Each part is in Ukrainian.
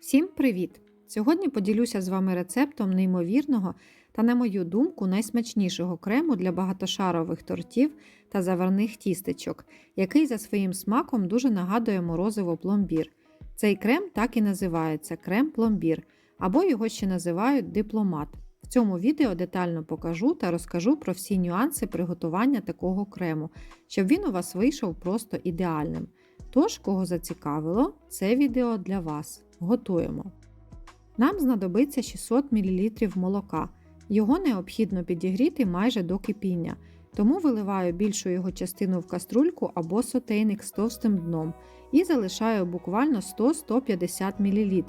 Всім привіт! Сьогодні поділюся з вами рецептом неймовірного та, на мою думку, найсмачнішого крему для багатошарових тортів та заварних тістечок, який за своїм смаком дуже нагадує морозиво пломбір. Цей крем так і називається крем-пломбір, або його ще називають дипломат. В цьому відео детально покажу та розкажу про всі нюанси приготування такого крему, щоб він у вас вийшов просто ідеальним. Тож, кого зацікавило, це відео для вас. Готуємо. Нам знадобиться 600 мл молока. Його необхідно підігріти майже до кипіння, тому виливаю більшу його частину в каструльку або сотейник з товстим дном і залишаю буквально 100-150 мл.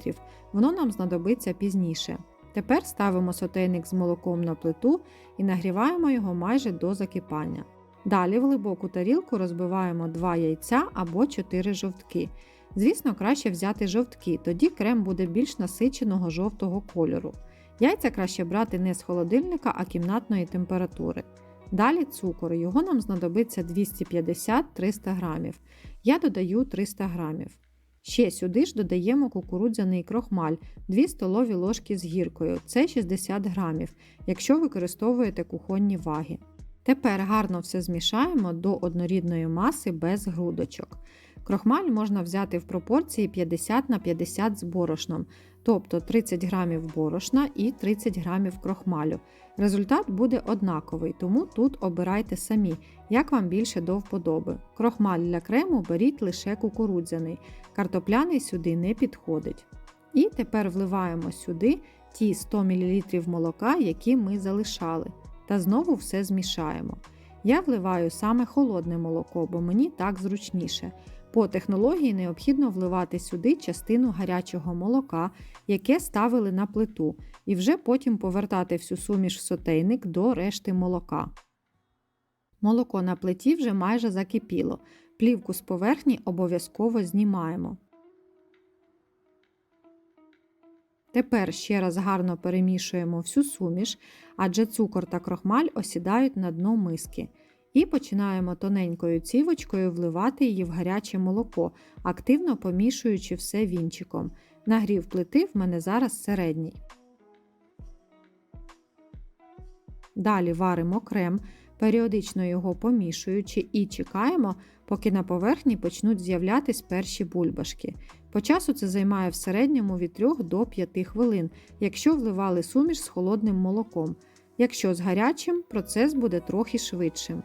Воно нам знадобиться пізніше. Тепер ставимо сотейник з молоком на плиту і нагріваємо його майже до закипання. Далі в глибоку тарілку розбиваємо 2 яйця або 4 жовтки. Звісно, краще взяти жовтки, тоді крем буде більш насиченого жовтого кольору. Яйця краще брати не з холодильника, а кімнатної температури. Далі цукор, його нам знадобиться 250-300 г. Я додаю 300 г. Ще сюди ж додаємо кукурудзяний крохмаль 2 столові ложки з гіркою, це 60 г, якщо використовуєте кухонні ваги. Тепер гарно все змішаємо до однорідної маси без грудочок. Крохмаль можна взяти в пропорції 50 на 50 з борошном, тобто 30 г борошна і 30 г крохмалю. Результат буде однаковий, тому тут обирайте самі, як вам більше до вподоби. Крохмаль для крему беріть лише кукурудзяний, картопляний сюди не підходить. І тепер вливаємо сюди ті 100 мл молока, які ми залишали, та знову все змішаємо. Я вливаю саме холодне молоко, бо мені так зручніше. По технології необхідно вливати сюди частину гарячого молока, яке ставили на плиту, і вже потім повертати всю суміш в сотейник до решти молока. Молоко на плиті вже майже закипіло. Плівку з поверхні обов'язково знімаємо. Тепер ще раз гарно перемішуємо всю суміш, адже цукор та крохмаль осідають на дно миски. І починаємо тоненькою цівочкою вливати її в гаряче молоко, активно помішуючи все вінчиком. Нагрів плити в мене зараз середній. Далі варимо крем, періодично його помішуючи і чекаємо, поки на поверхні почнуть з'являтись перші бульбашки. По часу це займає в середньому від 3 до 5 хвилин, якщо вливали суміш з холодним молоком. Якщо з гарячим, процес буде трохи швидшим.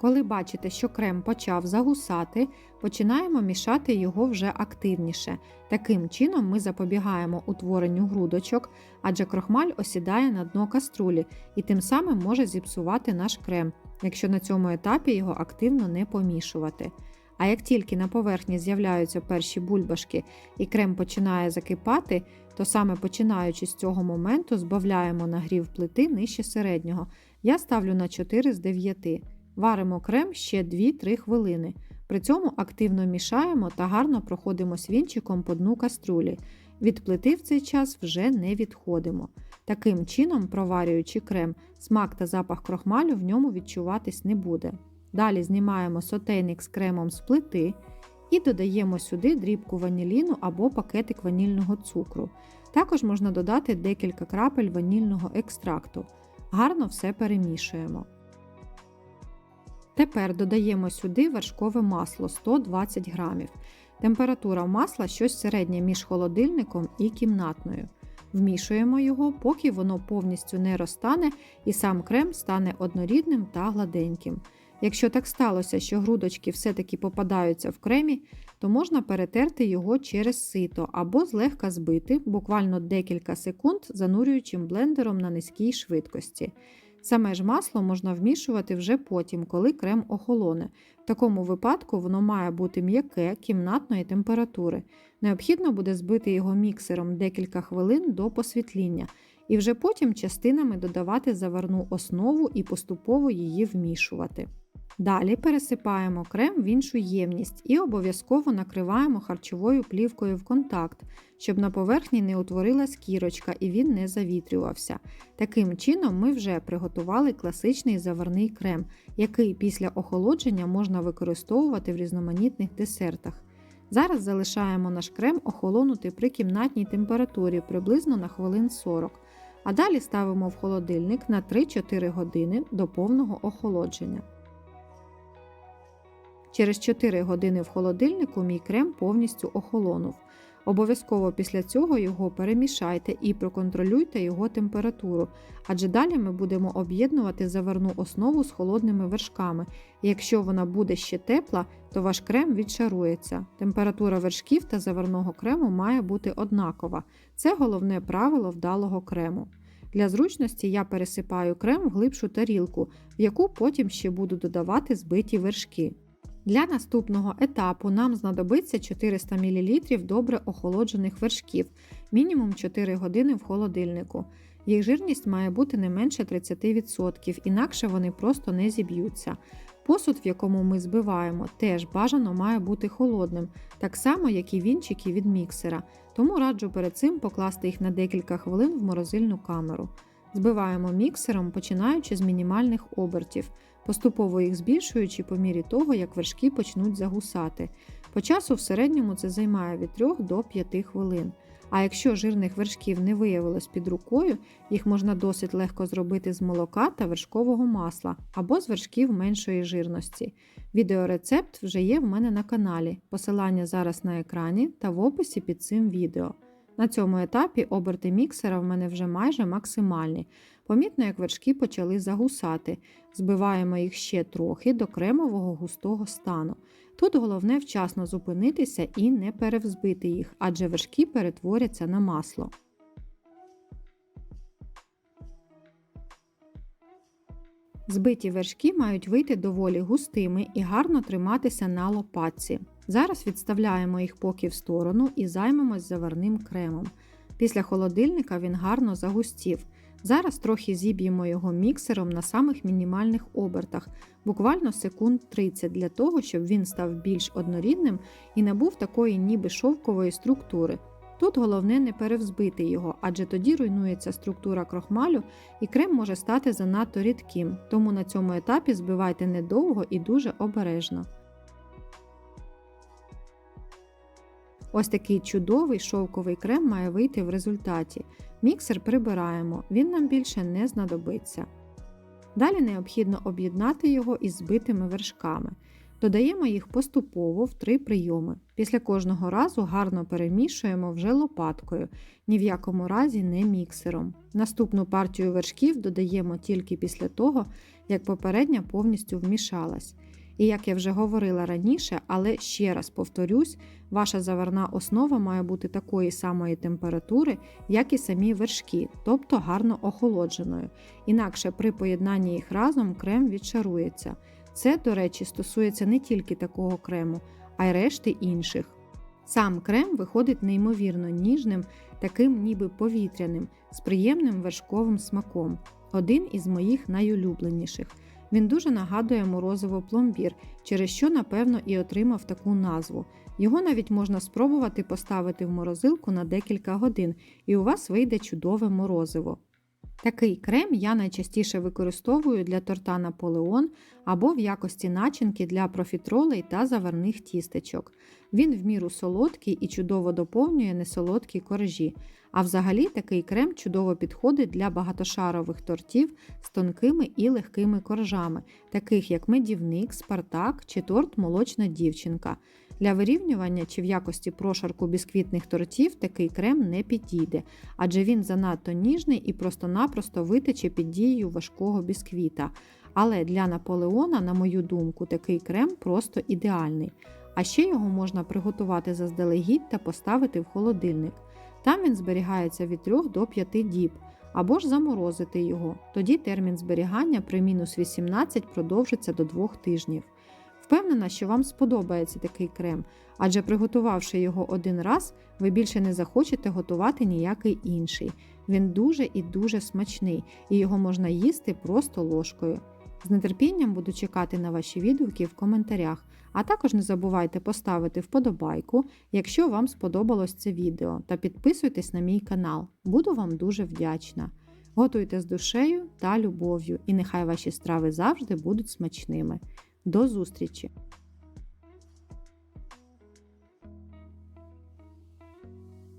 Коли бачите, що крем почав загусати, починаємо мішати його вже активніше. Таким чином ми запобігаємо утворенню грудочок, адже крохмаль осідає на дно каструлі і тим самим може зіпсувати наш крем, якщо на цьому етапі його активно не помішувати. А як тільки на поверхні з'являються перші бульбашки і крем починає закипати, то саме починаючи з цього моменту збавляємо нагрів плити нижче середнього. Я ставлю на 4 з 9. Варимо крем ще 2-3 хвилини. При цьому активно мішаємо та гарно проходимо свінчиком по дну каструлі. Від плити в цей час вже не відходимо. Таким чином, проварюючи крем, смак та запах крохмалю в ньому відчуватись не буде. Далі знімаємо сотейник з кремом з плити і додаємо сюди дрібку ваніліну або пакетик ванільного цукру. Також можна додати декілька крапель ванільного екстракту. Гарно все перемішуємо. Тепер додаємо сюди вершкове масло 120 г. Температура масла щось середнє між холодильником і кімнатною. Вмішуємо його, поки воно повністю не розтане і сам крем стане однорідним та гладеньким. Якщо так сталося, що грудочки все-таки попадаються в кремі, то можна перетерти його через сито або злегка збити, буквально декілька секунд, занурюючим блендером на низькій швидкості. Саме ж масло можна вмішувати вже потім, коли крем охолоне. В такому випадку воно має бути м'яке кімнатної температури. Необхідно буде збити його міксером декілька хвилин до посвітління, і вже потім частинами додавати заварну основу і поступово її вмішувати. Далі пересипаємо крем в іншу ємність і обов'язково накриваємо харчовою плівкою в контакт, щоб на поверхні не утворилась кірочка і він не завітрювався. Таким чином ми вже приготували класичний заварний крем, який після охолодження можна використовувати в різноманітних десертах. Зараз залишаємо наш крем охолонути при кімнатній температурі приблизно на хвилин 40, а далі ставимо в холодильник на 3-4 години до повного охолодження. Через 4 години в холодильнику мій крем повністю охолонув. Обов'язково після цього його перемішайте і проконтролюйте його температуру, адже далі ми будемо об'єднувати заварну основу з холодними вершками. Якщо вона буде ще тепла, то ваш крем відшарується. Температура вершків та заварного крему має бути однакова. Це головне правило вдалого крему. Для зручності я пересипаю крем в глибшу тарілку, в яку потім ще буду додавати збиті вершки. Для наступного етапу нам знадобиться 400 мл добре охолоджених вершків, мінімум 4 години в холодильнику. Їх жирність має бути не менше 30%, інакше вони просто не зіб'ються. Посуд, в якому ми збиваємо, теж бажано має бути холодним, так само, як і вінчики від міксера, тому раджу перед цим покласти їх на декілька хвилин в морозильну камеру. Збиваємо міксером, починаючи з мінімальних обертів поступово їх збільшуючи по мірі того, як вершки почнуть загусати. По часу в середньому це займає від 3 до 5 хвилин. А якщо жирних вершків не виявилось під рукою, їх можна досить легко зробити з молока та вершкового масла або з вершків меншої жирності. Відеорецепт вже є в мене на каналі. Посилання зараз на екрані та в описі під цим відео. На цьому етапі оберти міксера в мене вже майже максимальні. Помітно, як вершки почали загусати. Збиваємо їх ще трохи до кремового густого стану. Тут головне вчасно зупинитися і не перевзбити їх, адже вершки перетворяться на масло. Збиті вершки мають вийти доволі густими і гарно триматися на лопатці. Зараз відставляємо їх поки в сторону і займемось заварним кремом. Після холодильника він гарно загустів. Зараз трохи зіб'ємо його міксером на самих мінімальних обертах, буквально секунд 30 для того, щоб він став більш однорідним і набув такої ніби шовкової структури. Тут головне не перевзбити його, адже тоді руйнується структура крохмалю і крем може стати занадто рідким, тому на цьому етапі збивайте недовго і дуже обережно. Ось такий чудовий шовковий крем має вийти в результаті. Міксер прибираємо, він нам більше не знадобиться. Далі необхідно об'єднати його із збитими вершками. Додаємо їх поступово в три прийоми. Після кожного разу гарно перемішуємо вже лопаткою, ні в якому разі не міксером. Наступну партію вершків додаємо тільки після того, як попередня повністю вмішалась. І як я вже говорила раніше, але ще раз повторюсь, ваша заварна основа має бути такої самої температури, як і самі вершки, тобто гарно охолодженою. Інакше при поєднанні їх разом крем відшарується. Це, до речі, стосується не тільки такого крему, а й решти інших. Сам крем виходить неймовірно ніжним, таким ніби повітряним, з приємним вершковим смаком, один із моїх найулюбленіших. Він дуже нагадує морозиво пломбір, через що, напевно, і отримав таку назву. Його навіть можна спробувати поставити в морозилку на декілька годин, і у вас вийде чудове морозиво. Такий крем я найчастіше використовую для торта Наполеон або в якості начинки для профітролей та заварних тістечок. Він в міру солодкий і чудово доповнює несолодкі коржі. А взагалі такий крем чудово підходить для багатошарових тортів з тонкими і легкими коржами, таких як медівник, спартак чи торт молочна дівчинка. Для вирівнювання чи в якості прошарку бісквітних тортів такий крем не підійде, адже він занадто ніжний і просто-напросто витече під дією важкого бісквіта. Але для Наполеона, на мою думку, такий крем просто ідеальний. А ще його можна приготувати заздалегідь та поставити в холодильник. Там він зберігається від 3 до 5 діб, або ж заморозити його. Тоді термін зберігання при мінус 18 продовжиться до 2 тижнів. Впевнена, що вам сподобається такий крем, адже приготувавши його один раз, ви більше не захочете готувати ніякий інший. Він дуже і дуже смачний, і його можна їсти просто ложкою. З нетерпінням буду чекати на ваші відгуки в коментарях, а також не забувайте поставити вподобайку, якщо вам сподобалось це відео, та підписуйтесь на мій канал. Буду вам дуже вдячна. Готуйте з душею та любов'ю, і нехай ваші страви завжди будуть смачними. До зустрічі!